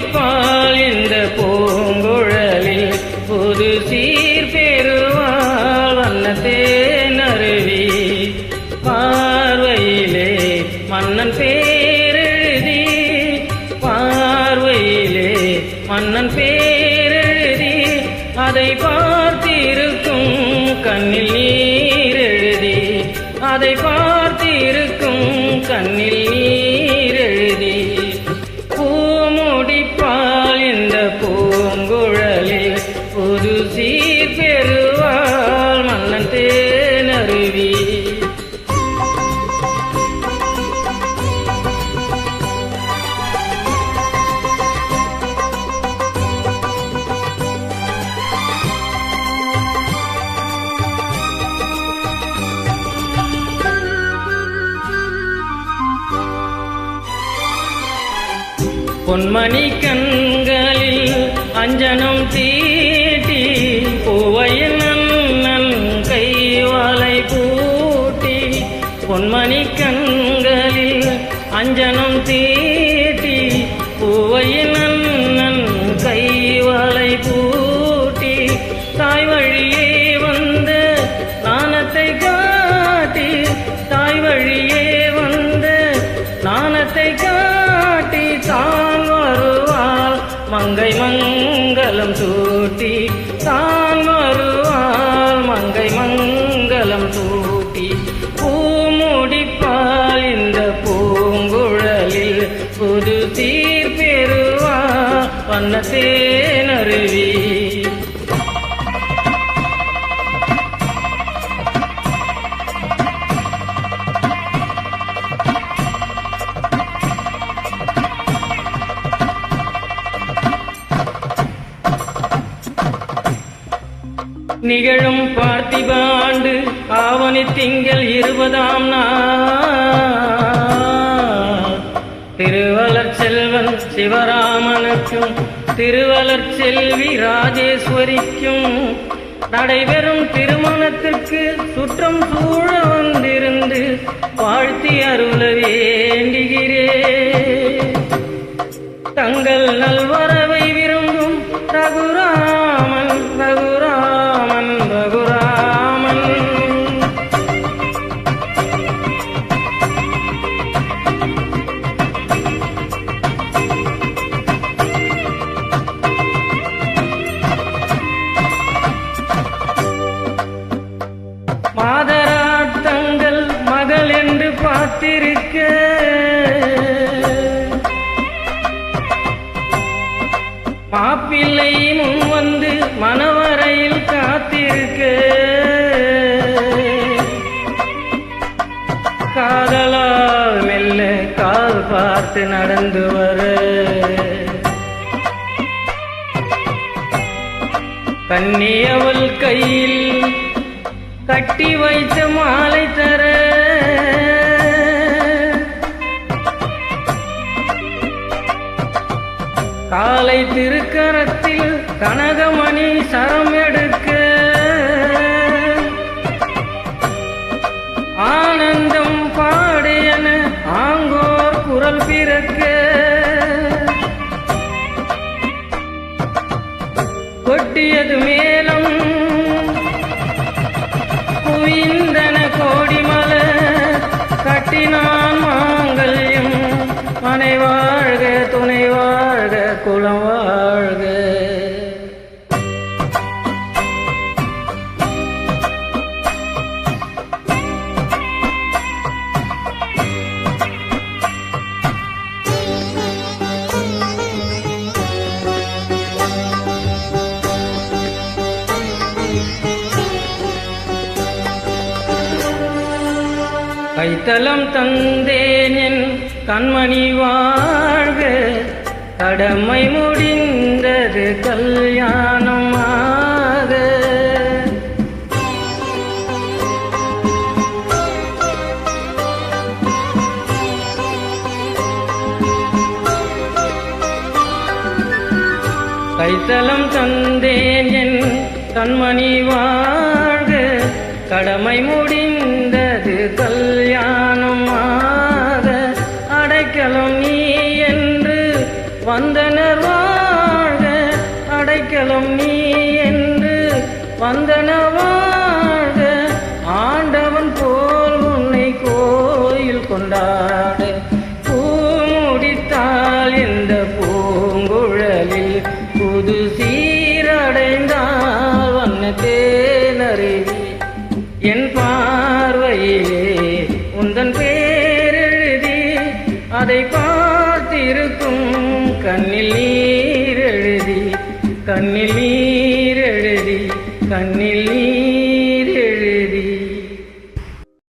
பூமுடிப்பால் இந்த பூங்குழலில் புது சீர் பெறுவாள் வண்ணத்தேனருவி பார்வையிலே மன்னன் பேரெழுதி பார்வையிலே மன்னன் பேரெழுதி அதை பார்த்திருக்கும் கண்ணில் நீரெழுதி அதை பார்த்திருக்கும் கண்ணில் பொன்மணி கண்களில் அஞ்சனம் தீட்டி பூவையின் அண்ணன் கைவாலை பூட்டி பொன்மணி கண்களில் அஞ்சனம் தீட்டி பூவையின் அண்ணன் கைவாலை பூட்டி மங்கை மங்களம் சூட்டி தான் வருவாள் மங்கை மங்களம் சூட்டி. பூமுடிப்பால் இந்த பூங்குழலில் புது தீர் பெறுவா நிகழும் பார்த்திப ஆண்டு ஆவணி திங்கள் இருபதாம் நாள். திருவலர் செல்வன் சிவராமனுக்கும் திருவலர் செல்வி ராஜேஸ்வரிக்கும் நடைபெறும் திருமணத்துக்கு சுற்றம் சூழ வந்திருந்து வாழ்த்தி அருள வேண்டுகிறேன். தங்கள் நல்வரவை விரும்பும் ரகுராமன் ரகுராமன் மாப்பிள்ளை முன் வந்து மணவரையில் காத்திருக்க. காதலால் மெல்ல கால் பார்த்து நடந்து வர. கண்ணி அவள் கையில் கட்டி வைத்த மாலை தர. காலை திருக்கரத்தில் கனகமணி சரம் எடுக்க. ஆனந்தம் பாடையன ஆங்கோர் குரல் பிறக்க. கொட்டியது மேலும் குவிந்தன கோடிமல கட்டினான் கைத்தலம் தந்தேன் கண்மணி வாழ்க கடமை முடிந்தது கல்யாணமாக. கைத்தலம் தந்தேன் என் கண்மணி வாழ்க. கடமை முடிந்தது கல்யாணம் ஆக. அடைக்கலம் நீ என்று வந்தனர் வாழ்க. அடைக்கலம் நீ என்று வந்தன வாழ்க. ஆண்டவன் போல் உன்னை கோயில் கொண்டாட. பூ முடித்தால் இந்த பூங்குழலில் புதுசி இருக்கும். கண்ணில் நீர் எழுதி கண்ணில் நீர் எழுதி கண்ணில் நீர்